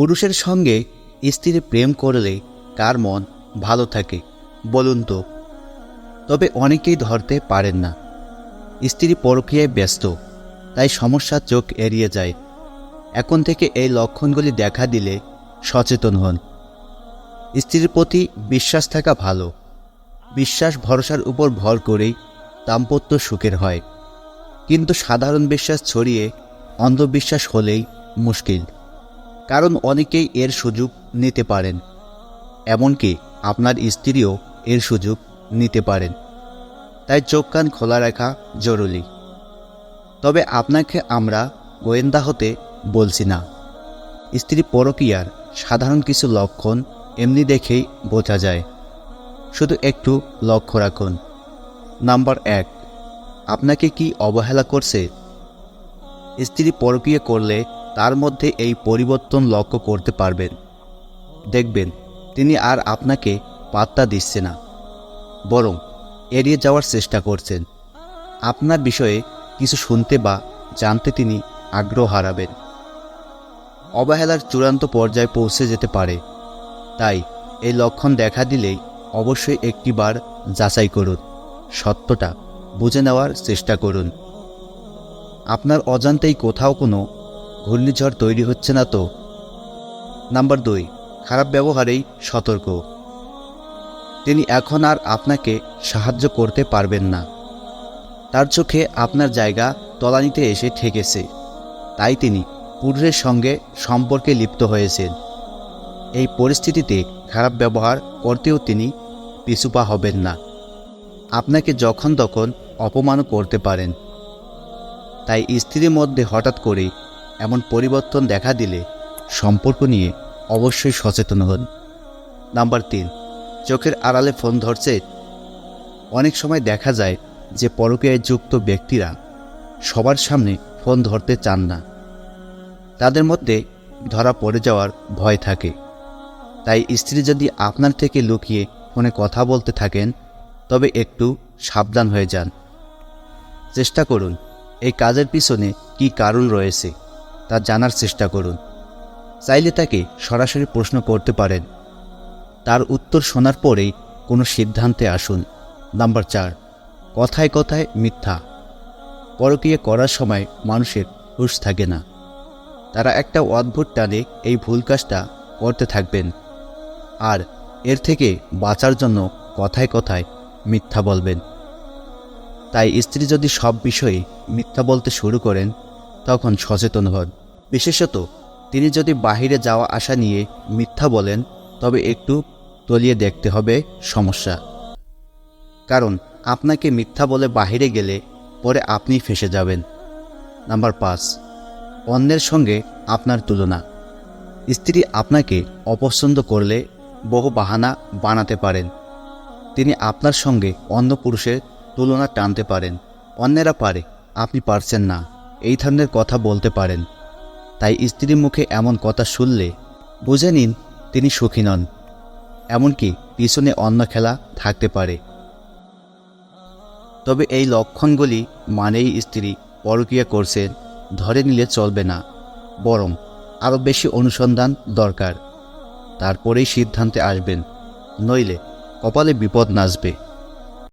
পুরুষের সঙ্গে স্ত্রী প্রেম করলে কার মন ভালো থাকে, বলুন তো। তবে অনেকেই ধরতে পারেন না। স্ত্রী পরকীয়ায় ব্যস্ত, তাই সমস্যার চোখ এড়িয়ে যায়। এখন থেকে এই লক্ষণগুলি দেখা দিলে সচেতন হন। স্ত্রীর প্রতি বিশ্বাস থাকা ভালো। বিশ্বাস ভরসার উপর ভর করেই দাম্পত্য সুখের হয়। কিন্তু সাধারণ বিশ্বাস ছড়িয়ে অন্ধবিশ্বাস হলেই মুশকিল। কারণ অনেকেই এর সুযোগ নিতে পারেন। এমনকি আপনার স্ত্রীও এর সুযোগ নিতে পারেন। তাই চোখ কান খোলা রাখা জরুরি। তবে আপনাকে আমরা গোয়েন্দা হতে বলছি না। স্ত্রী পরকীয়ার সাধারণ কিছু লক্ষণ এমনি দেখেই বোঝা যায়। শুধু একটু লক্ষ্য রাখুন। নাম্বার এক, আপনাকে কি অবহেলা করছে? স্ত্রী পরকীয়া করলে তার মধ্যে এই পরিবর্তন লক্ষ্য করতে পারবেন। দেখবেন, তিনি আর আপনাকে পাত্তা দিচ্ছে না, বরং এড়িয়ে যাওয়ার চেষ্টা করছেন। আপনার বিষয়ে কিছু শুনতে বা জানতে তিনি আগ্রহ হারাবেন। অবহেলার চূড়ান্ত পর্যায়ে পৌঁছে যেতে পারে। তাই এই লক্ষণ দেখা দিলেই অবশ্যই একটিবার যাচাই করুন। সত্যটা বুঝে নেওয়ার চেষ্টা করুন। আপনার অজান্তেই কোথাও কোনো ঘূর্ণিঝড় তৈরি হচ্ছে না তো? নাম্বার দুই, খারাপ ব্যবহারেই সতর্ক। তিনি এখন আর আপনাকে সাহায্য করতে পারবেন না। তার চোখে আপনার জায়গা তলানিতে এসে ঠেকেছে। তাই তিনি পুরুষের সঙ্গে সম্পর্কে লিপ্ত হয়েছেন। এই পরিস্থিতিতে খারাপ ব্যবহার করতেও তিনি পিছুপা হবেন না। আপনাকে যখন তখন অপমানও করতে পারেন। তাই স্ত্রীর মধ্যে হঠাৎ করে এমন পরিবর্তন দেখা দিলে সম্পর্ক নিয়ে অবশ্যই সচেতন হন। নাম্বার তিন, চোখের আড়ালে ফোন ধরছে। অনেক সময় দেখা যায় যে পরকীয়ায় যুক্ত ব্যক্তিরা সবার সামনে ফোন ধরতে চান না। তাদের মধ্যে ধরা পড়ে যাওয়ার ভয় থাকে। তাই স্ত্রী যদি আপনার থেকে লুকিয়ে ফোনে কথা বলতে থাকেন, তবে একটু সাবধান হয়ে যান। চেষ্টা করুন, এই কাজের পিছনে কি কারণ রয়েছে? তা জানার চেষ্টা করুন। চাইলে তাকে সরাসরি প্রশ্ন করতে পারেন। তার উত্তর শোনার পরেই কোনো সিদ্ধান্তে আসুন। নাম্বার চার, কথায় কথায় মিথ্যা। পরকীয়া করার সময় মানুষের হুশ থাকে না। তারা একটা অদ্ভুত টানে এই ভুল কাজটা করতে থাকবেন। আর এর থেকে বাঁচার জন্য কথায় কথায় মিথ্যা বলবেন। তাই স্ত্রী যদি সব বিষয়ে মিথ্যা বলতে শুরু করেন, তখন সচেতন হন। বিশেষত তিনি যদি বাহিরে যাওয়া আসা নিয়ে মিথ্যা বলেন, তবে একটু তলিয়ে দেখতে হবে সমস্যা। কারণ, আপনাকে মিথ্যা বলে বাহিরে গেলে পরে আপনি ফেসে যাবেন। নাম্বার পাঁচ, অন্যের সঙ্গে আপনার তুলনা। স্ত্রী আপনাকে অপছন্দ করলে বহু বাহানা বানাতে পারেন। তিনি আপনার সঙ্গে অন্য পুরুষের তুলনা টানতে পারেন। অন্যেরা পারে, আপনি পারছেন না। এই ধরনের কথা বলতে পারেন। তাই স্ত্রীর মুখে এমন কথা শুনলে বুঝে নিন তিনি সুখী নন। এমনকি পিছনে অন্য খেলা থাকতে পারে। তবে এই লক্ষণগুলি মানেই স্ত্রী পরকীয়া করছেন, ধরে নিলে চলবে না। বরং আরও বেশি অনুসন্ধান দরকার। তারপরেই সিদ্ধান্তে আসবেন, নইলে কপালে বিপদ নাচবে।